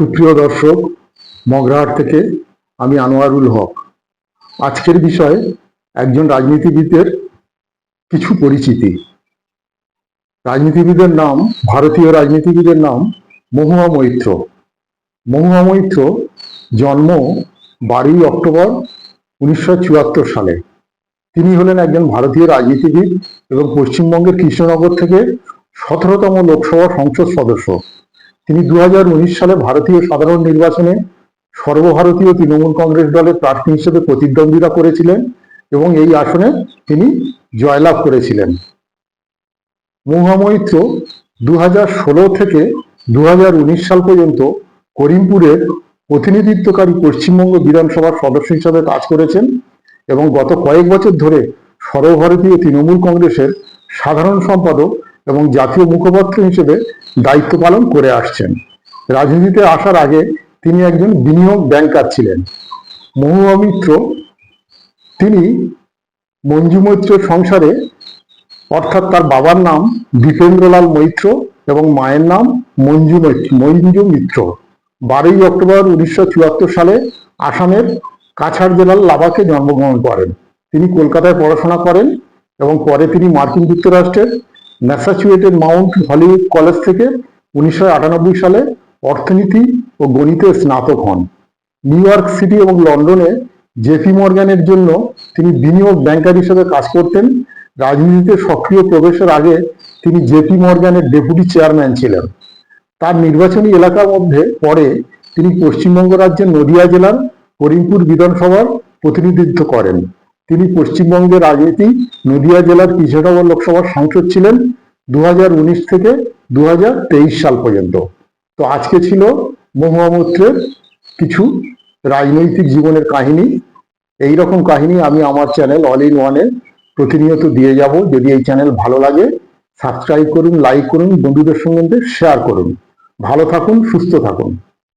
সুপ্রিয় দর্শক, মগরাহাট থেকে আমি আনোয়ারুল হক। আজকের বিষয়ে একজন রাজনীতিবিদের কিছু পরিচিতি। রাজনীতিবিদের নাম, ভারতীয় রাজনীতিবিদের নাম মহুয়া মৈত্র। মহুয়া মৈত্র জন্ম বারোই অক্টোবর উনিশশো চুয়াত্তর সালে। তিনি হলেন একজন ভারতীয় রাজনীতিবিদ এবং পশ্চিমবঙ্গের কৃষ্ণনগর থেকে সতেরোতম লোকসভা সংসদ সদস্য। তিনি দু হাজার উনিশ সালে ভারতীয় সাধারণ নির্বাচনে সর্বভারতীয় তৃণমূল কংগ্রেস দলের প্রার্থী হিসেবে প্রতিদ্বন্দ্বিতা করেছিলেন এবং এই আসনে তিনি জয়লাভ করেছিলেন। মহামৈত্র দু হাজার ষোলো থেকে দু হাজার উনিশ সাল পর্যন্ত করিমপুরের প্রতিনিধিত্বকারী পশ্চিমবঙ্গ বিধানসভার সদস্য হিসাবে কাজ করেছেন এবং গত কয়েক বছর ধরে সর্বভারতীয় তৃণমূল কংগ্রেসের সাধারণ সম্পাদক এবং জাতীয় মুখপাত্র হিসেবে দায়িত্ব পালন করে আসছেন। রাজনীতিতে আসার আগে তিনি একজন বিনিয়োগ ব্যাংকার ছিলেন। মহুয়া মিত্র, তিনি মঞ্জু মৈত্র সংসারে, অর্থাৎ তার বাবার নাম দীপেন্দ্রলাল মৈত্র এবং মায়ের নাম মঞ্জু মঞ্জু মিত্র। বারোই অক্টোবর উনিশশো চুয়াত্তর সালে আসামের কাছাড় জেলার লাবাকে জন্মগ্রহণ করেন। তিনি কলকাতায় পড়াশোনা করেন এবং পরে তিনি মার্কিন যুক্তরাষ্ট্রের ম্যাসাচুয়েটের মাউন্ট হলিউড কলেজ থেকে উনিশশো আটানব্বই সালে অর্থনীতি ও গণিতে স্নাতক হন। নিউ ইয়র্ক সিটি এবং লন্ডনে জেপি মর্গানের জন্য তিনি বিনিয়োগ ব্যাংকার হিসেবে কাজ করতেন। রাজনীতিতে সক্রিয় প্রবেশের আগে তিনি জেপি মর্গানের ডেপুটি চেয়ারম্যান ছিলেন। তার নির্বাচনী এলাকার মধ্যে পরে তিনি পশ্চিমবঙ্গ রাজ্যের নদিয়া জেলার করিমপুর বিধানসভার প্রতিনিধিত্ব করেন। তিনি পশ্চিমবঙ্গের রাজনীতি নদিয়া জেলার কৃষ্ণনগর লোকসভার সাংসদ ছিলেন দু হাজার উনিশ থেকে দু হাজার তেইশ সাল পর্যন্ত। তো আজকে ছিল মহুয়া মৈত্রের কিছু রাজনৈতিক জীবনের কাহিনী। এই রকম কাহিনী আমি আমার চ্যানেল অল ইন ওয়ানে প্রতিনিয়ত দিয়ে যাব। যদি এই চ্যানেল ভালো লাগে, সাবস্ক্রাইব করুন, লাইক করুন, বন্ধুদের সঙ্গে শেয়ার করুন। ভালো থাকুন, সুস্থ থাকুন।